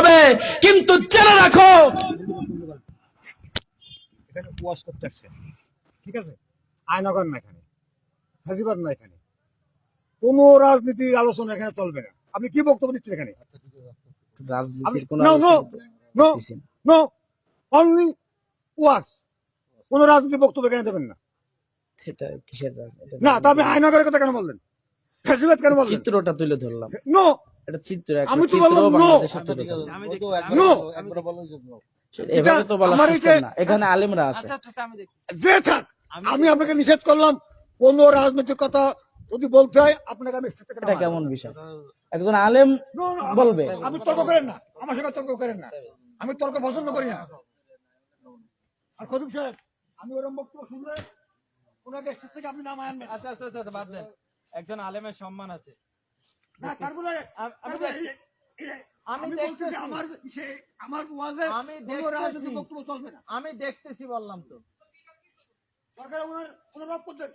হবে কিন্তু জেনে রাখো। ঠিক আছে? আয়নগর না এখানে। হাজিবাদ না এখানে। কোনো রাজনীতির আলোচনা এখানে চলবে না। আপনি কি বক্তব্য দিচ্ছেন এখানে? রাজনীতির কোনো নো। অনলি রাজনীতি বক্তব্য এখানে দেবেন না। সেটা কিসের রাজনীতি? না তা আপনি আয়নগরের কথা কেন বললেন? ফেসিবাদ কেন বললেন? চিত্রটা তুলে ধরলাম। নো এটা চিত্র আমি তো বললাম। নো এভাবে তো বলা না। এখানে আলেমরা আছে। যে থাক আমি আপনাকে নিষেধ করলাম কোন রাজনৈতিক কথা যদি বলতে হয় আপনাকে আমি এটা কেমন বিষয়? একজন আলেম বলবে। আপনি তর্ক করেন না আমার সঙ্গে তর্ক করেন না। আমি তর্ক পছন্দ করি না। আর কদম সাহেব আমি ওরকম বক্তব্য শুনলে ওনাকে স্টেজ থেকে আপনি নামায় আনবেন। আচ্ছা আচ্ছা আচ্ছা বাদ দেন। একজন আলেমের সম্মান আছে। না আমি বলতেছি। আমার সে আমার ওয়াজে আমি কোনো দেখতেছি। রাজনৈতিক বক্তব্য চলবে না আমি দেখতেছি বললাম তো সরকার ওনার ওনার রব করতেন